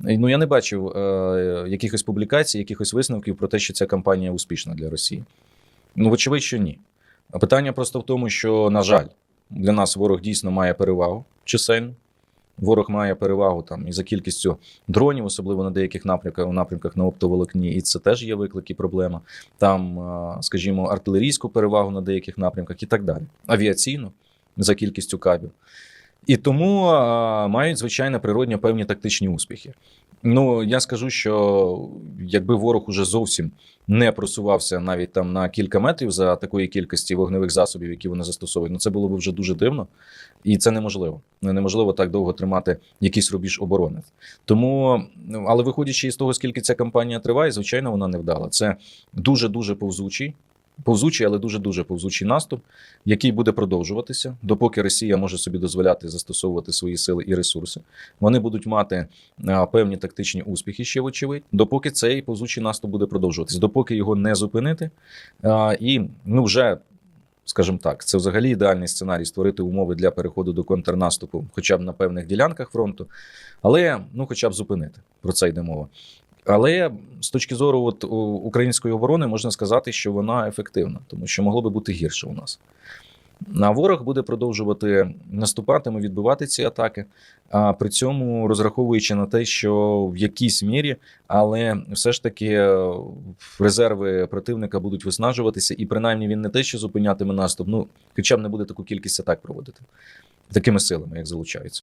Ну я не бачив е, якихось публікацій, якихось висновків про те, що ця кампанія успішна для Росії. Ну, вочевидь, що ні. Питання просто в тому, що, на жаль, для нас ворог дійсно має перевагу чисельну. Ворог має перевагу там і за кількістю дронів, особливо на деяких напрямках, напрямках на оптоволокні, і це теж є виклик і проблема. Там, е, скажімо, артилерійську перевагу на деяких напрямках і так далі. Авіаційну за кількістю кабів. І тому е, мають, звичайно, природньо певні тактичні успіхи. Ну, я скажу, що якби ворог уже зовсім не просувався навіть там на кілька метрів за такої кількості вогневих засобів, які вони застосовують, ну це було б вже дуже дивно, і це неможливо. Неможливо так довго тримати якийсь рубіж оборони. Тому, ну, але виходячи із того, скільки ця кампанія триває, звичайно, вона не вдала. Це дуже дуже повзучий. Повзучий, але дуже дуже повзучий наступ, який буде продовжуватися, допоки Росія може собі дозволяти застосовувати свої сили і ресурси. Вони будуть мати а, певні тактичні успіхи ще, вочевидь, допоки цей повзучий наступ буде продовжуватися, допоки його не зупинити. А, і ну вже. Скажімо так, це взагалі ідеальний сценарій створити умови для переходу до контрнаступу, хоча б на певних ділянках фронту, але ну, хоча б зупинити про це йде мова. Але з точки зору от, української оборони можна сказати, що вона ефективна, тому що могло би бути гірше у нас. А ворог буде продовжувати наступати, відбивати ці атаки, а при цьому розраховуючи на те, що в якійсь мірі, але все ж таки е, резерви противника будуть виснажуватися, і принаймні він не те, що зупинятиме наступ, ну хоча б не буде таку кількість атак проводити такими силами, як залучаються.